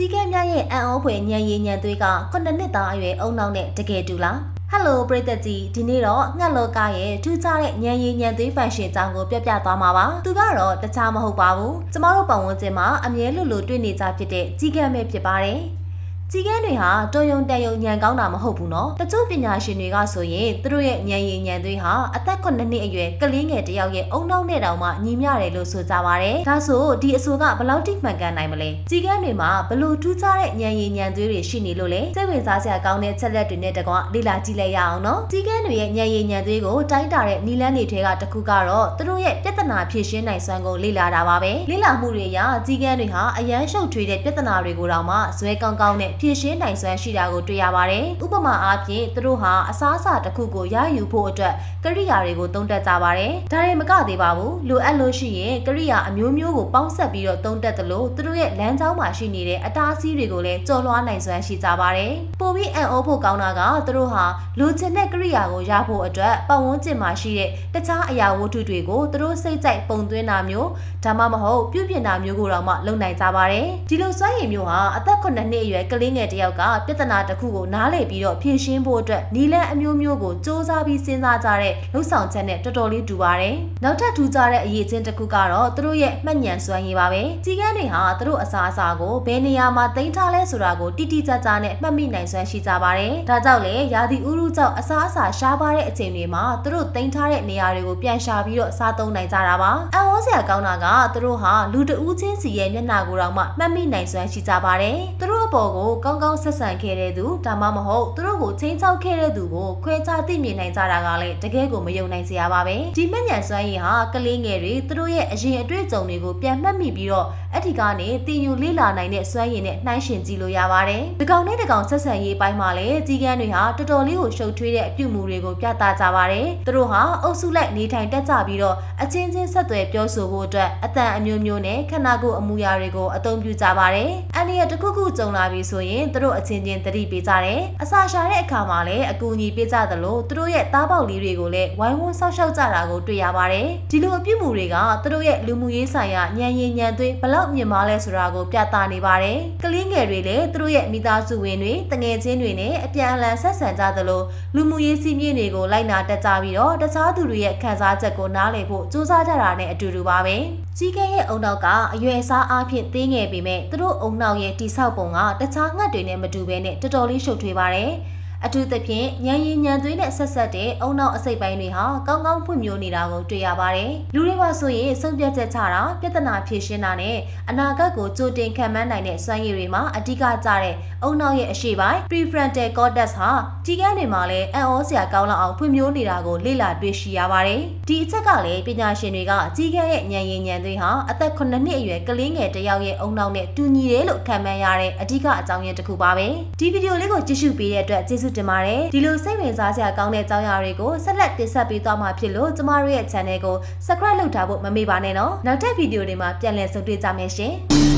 ကြီးကဲမြရဲ့အန်အောဖွယ်ညံရည်ညံသွေးက9နှစ်သားအရွယ်အုံနောက်နဲ့တကယ်တူလားဟယ်လိုပရိသတ်ကြီးဒီနေ့တော့ငှက်လောကရဲ့ထူးခြားတဲ့ညံရည်ညံသွေးဖန်ရှင်ကြောင်းကိုပြပြသွားမှာပါသူကတော့တခြားမဟုတ်ပါဘူးကျမတို့ပတ်ဝန်းကျင်မှာအမြဲလိုလိုတွေ့နေကြဖြစ်တဲ့ကြီးကဲမဲ့ဖြစ်ပါတယ် ကြီးကန်းတွေဟာတော်ယုံတန်ယုံညံကောင်းတာမဟုတ်ဘူးနော်တချို့ပညာရှင်တွေကဆိုရင်သူတို့ရဲ့ညံရည်ညံသွေးဟာအသက်9နှစ်အရွယ်ကလေးငယ်တစ်ယောက်ရဲ့အုံနောက်နဲ့တောင်မှညီမျှတယ်လို့ဆိုကြပါတယ်ဒါဆိုဒီအဆိုကဘယ်လောက်ထိမှန်ကန်နိုင်မလဲကြီးကန်းတွေမှာဘလို့ထူးခြားတဲ့ညံရည်ညံသွေးတွေရှိနေလို့လဲစိတ်ဝင်စားစရာကောင်းတဲ့ချက်လက်တွေနဲ့တကွလေ့လာကြည့်လိုက်ရအောင်နော်ကြီးကန်းတွေရဲ့ညံရည်ညံသွေးကိုတိုင်းတာတဲ့နီလန်းတွေထဲကတစ်ခုကတော့သူတို့ရဲ့ပြဿနာဖြေရှင်းနိုင်စွမ်းကိုလေ့လာတာပါပဲလေ့လာမှုတွေအရကြီးကန်းတွေဟာအရန်ရှုပ်ထွေးတဲ့ပြဿနာတွေကိုတောင်မှဇွဲကောင်းကောင်းနဲ့ဖြေရှင်းနိုင်စွမ်းရှိတာကိုတွေ့ရပါတယ်။ဥပမာအားဖြင့်သူတို့ဟာအစားအစာတစ်ခုကိုရယူဖို့အတွက်ကရိယာတွေကိုသုံးတက်ကြပါတယ်။ဒါတွေမကသေးပါဘူး။လိုအပ်လို့ရှိရင်ကရိယာအမျိုးမျိုးကိုပေါင်းဆက်ပြီးတော့သုံးတက်သလိုသူတို့ရဲ့လမ်းကြောင်းမှာရှိနေတဲ့အတားအဆီးတွေကိုလည်းကျော်လွှားနိုင်စွမ်းရှိကြပါတယ်။ပိုပြီးအံ့ဩဖို့ကောင်းတာကသူတို့ဟာလိုချင်တဲ့ကရိယာကိုရဖို့အတွက်ပတ်ဝန်းကျင်မှာရှိတဲ့တခြားအရာဝတ္ထုတွေကိုသူတို့စိတ်ကြိုက်ပုံသွင်းတာမျိုးဒါမှမဟုတ်ပြုပြင်တာမျိုးကိုတော့မှလုပ်နိုင်ကြပါတယ်။ဒီလိုစွမ်းရည်မျိုးဟာအသက်9နှစ်အရွယ်ကလေးငယ်တစ်ယောက်ကပြဿနာတစ်ခုကိုနားလည်ပြီးတော့ဖြေရှင်းဖို့အတွက်နီလန်းအမျိုးမျိုးကိုစ조사ပြီးစဉ်းစားကြတဲ့လှုပ်ဆောင်ချက်နဲ့တော်တော်လေးတူပါတယ်။နောက်ထပ်ထူးခြားတဲ့အရေးချင်းတစ်ခုကတော့သူတို့ရဲ့မှတ်ဉာဏ်စွမ်းရည်ပါပဲ။ကြီးကန်းတွေဟာသူတို့အစားအစာကိုဘယ်နေရာမှာတင်ထားလဲဆိုတာကိုတိတိကျကျနဲ့မှတ်မိနိုင်စွမ်းရှိကြပါတယ်။ဒါကြောင့်လေရာသီဥတုကြောင့်အစားအစာရှားပါတဲ့အချိန်တွေမှာသူတို့တင်ထားတဲ့နေရာတွေကိုပြန်ရှာပြီးတော့စားသုံးနိုင်ကြတာပါ။အံ့ဩစရာကောင်းတာကသူတို့ဟာလူတဦးချင်းစီရဲ့မျက်နှာကိုတော့မှမှတ်မိနိုင်စွမ်းရှိကြပါတယ်။သူတို့အပေါ်ကိုကောင်းကောင်းဆက်ဆံခဲ့တဲ့သူဒါမှမဟုတ်သူတို့ကိုချင်းချောက်ခဲ့တဲ့သူကိုခွဲခြားသိမြင်နိုင်ကြတာကလည်းတကယ်ကိုမယုံနိုင်စရာပါပဲဒီမျက်ညံစွမ်းရည်ဟာကလေးငယ်တွေသူတို့ရဲ့အရင်အတွေ့အကြုံတွေကိုပြန်မှတ်မိပြီးတော့အဲ့ဒီကနေတင်ယူလေ့လာနိုင်တဲ့စွမ်းရည်နဲ့နှိုင်းယှဉ်ကြည့်လို့ရပါတယ်ဒီကောင်နဲ့ဒီကောင်ဆက်ဆံရေးပိုင်းမှာလည်းကြီးကန်းတွေဟာတော်တော်လေးကိုရှုပ်ထွေးတဲ့အပြုမှုတွေကိုပြသကြပါတယ်သူတို့ဟာအုပ်စုလိုက်နေထိုင်တက်ကြပြီးတော့အချင်းချင်းဆက်သွယ်ပြောဆိုဖို့အတွက်အတန်အမျိုးမျိုးနဲ့ခန္ဓာကိုယ်အမူအရာတွေကိုအသုံးပြုကြပါတယ်အန်ဒီရတစ်ခုခုကြုံလာပြီဆိုရင်သူတို့အချင်းချင်းတတိပေးကြတယ်အစာရှာတဲ့အခါမှာလည်းအကူအညီပေးကြသလိုသူတို့ရဲ့သားပေါက်လေးတွေကိုလည်းဝိုင်းဝန်းဆောက်ရှောက်ကြတာကိုတွေ့ရပါတယ်ဒီလိုအပြုမှုတွေကသူတို့ရဲ့လူမှုရေးဆိုင်ရာညံရင်ညံသွေးဘလောက်မြင့်မားလဲဆိုတာကိုပြသနေပါတယ်ကလေးငယ်တွေလည်းသူတို့ရဲ့မိသားစုဝင်တွေတငယ်ချင်းတွေနဲ့အပြန်အလှန်ဆက်ဆံကြသလိုလူမှုရေးစည်းမျဉ်းတွေကိုလိုက်နာတက်ကြပြီးတော့တခြားသူတွေရဲ့ခံစားချက်ကိုနားလည်ဖို့စူးစမ်းကြတာနဲ့အတူတူပါပဲကြီးကဲရဲ့အုံနောက်ကအရွယ်အစားအားဖြင့်သေးငယ်ပေမဲ့သူတို့အုံနောက်ရဲ့တိဆောက်ပုံကတခြားငှက်တွေနဲ့မတူဘဲနဲ့တော်တော်လေးရှုပ်ထွေးပါတယ် အထူးသဖြင့်ညံရင်ညံသွေးနဲ့ဆက်ဆက်တဲ့အုံနောက်အစိတ်ပိုင်းတွေဟာကောင်းကောင်းဖွံ့ဖြိုးနေတာကိုတွေ့ရပါတယ်။လူတွေပါဆိုရင်ဆုံးဖြတ်ချက်ချတာပြဿနာဖြေရှင်းတာနဲ့အနာဂတ်ကိုကြိုတင်ခံမှန်းနိုင်တဲ့စွမ်းရည်တွေမှာအဓိကကျတဲ့အုံနောက်ရဲ့အရှိပိုင်း prefrontal cortex ဟာကြီးကန်းတွေမှာလည်းအံ့ဩစရာကောင်းလောက်အောင်ဖွံ့ဖြိုးနေတာကိုလေ့လာတွေ့ရှိရပါတယ်။ဒီအချက်ကလည်းပညာရှင်တွေကကြီးကန်းရဲ့ညံရင်ညံသွေးဟာအသက်9နှစ်အရွယ်ကလေးငယ်တစ်ယောက်ရဲ့အုံနောက်နဲ့တူညီတယ်လို့ခံမှန်းရတဲ့အဓိကအကြောင်းရင်းတစ်ခုပါပဲ။ဒီဗီဒီယိုလေးကိုကြည့်ရှုပေးတဲ့အတွက်ကျေးဇူးတင်ပါတယ်။ဒီလိုစိတ်ဝင်စားစရာကောင်းတဲ့အကြောင်းအရာတွေကိုဆက်လက်တင်ဆက်ပေးသွားမှာဖြစ်လို့ကျမတို့ရဲ့ channel ကို subscribe လုပ်ထားဖို့မမေ့ပါနဲ့နော်။နောက်ထပ်ဗီဒီယိုတွေမှာပြန်လည်ဆုံတွေ့ကြမယ်ရှင်။